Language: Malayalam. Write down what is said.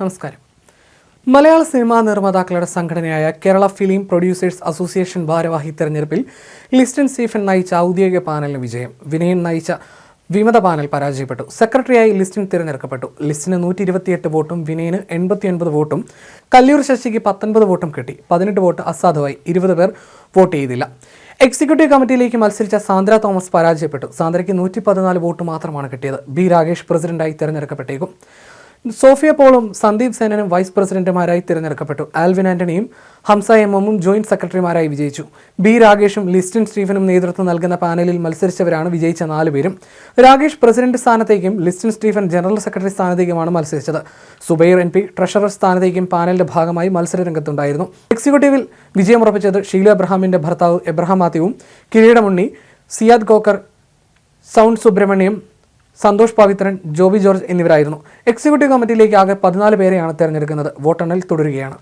നമസ്കാരം. മലയാള സിനിമാ നിർമ്മാതാക്കളുടെ സംഘടനയായ കേരള ഫിലിം പ്രൊഡ്യൂസേഴ്സ് അസോസിയേഷൻ ഭാരവാഹി തെരഞ്ഞെടുപ്പിൽ ലിസ്റ്റൻ സ്റ്റീഫൻ നയിച്ച ഔദ്യോഗിക പാനലിന് വിജയം. വിനയൻ നയിച്ച വിമത പാനൽ പരാജയപ്പെട്ടു. സെക്രട്ടറിയായി ലിസ്റ്റിൻ തിരഞ്ഞെടുക്കപ്പെട്ടു. ലിസ്റ്റിന് നൂറ്റി ഇരുപത്തിയെട്ട് വോട്ടും വിനയന് എൺപത്തിയൊൻപത് വോട്ടും കല്ലൂർ ശശിക്ക് പത്തൊൻപത് വോട്ടും കിട്ടി. പതിനെട്ട് വോട്ട് അസാധുവായി. ഇരുപത് പേർ വോട്ട് ചെയ്തില്ല. എക്സിക്യൂട്ടീവ് കമ്മിറ്റിയിലേക്ക് മത്സരിച്ച സാന്ദ്ര തോമസ് പരാജയപ്പെട്ടു. സാന്ദ്രയ്ക്ക് നൂറ്റി പതിനാല് വോട്ട് മാത്രമാണ് കിട്ടിയത്. ബി രാകേഷ് പ്രസിഡന്റായി തിരഞ്ഞെടുക്കപ്പെട്ടേക്കും. സോഫിയ പോളും സന്ദീപ് സേനനും വൈസ് പ്രസിഡന്റുമാരായി തിരഞ്ഞെടുക്കപ്പെട്ടു. ആൽവിൻ ആന്റണിയും ഹംസ എം എമ്മും ജോയിന്റ് സെക്രട്ടറിമാരായി വിജയിച്ചു. ബി രാഗേഷും ലിസ്റ്റിൻ സ്റ്റീഫനും നേതൃത്വം നൽകുന്ന പാനലിൽ മത്സരിച്ചവരാണ് വിജയിച്ച നാല് പേരും. രാകേഷ് പ്രസിഡന്റ് സ്ഥാനത്തേക്കും ലിസ്റ്റിൻ സ്റ്റീഫൻ ജനറൽ സെക്രട്ടറി സ്ഥാനത്തേക്കുമാണ് മത്സരിച്ചത്. സുബൈർ എം പി ട്രഷറർ സ്ഥാനത്തേക്കും പാനലിന്റെ ഭാഗമായി മത്സര എക്സിക്യൂട്ടീവിൽ വിജയം വിജയമുറപ്പിച്ചത് ഷീല എബ്രഹാമിന്റെ ഭർത്താവ് എബ്രഹാം മാത്യുവും കിരീടമുണ്ണി സിയാദ് കോക്കർ സൗണ്ട് സുബ്രഹ്മണ്യം സന്തോഷ് പവിത്രൻ ജോബി ജോർജ് എന്നിവരായിരുന്നു. എക്സിക്യൂട്ടീവ് കമ്മിറ്റിയിലേക്ക് ആകെ പതിനാല് പേരെയാണ് തെരഞ്ഞെടുക്കുന്നത്. വോട്ടെണ്ണൽ തുടരുകയാണ്.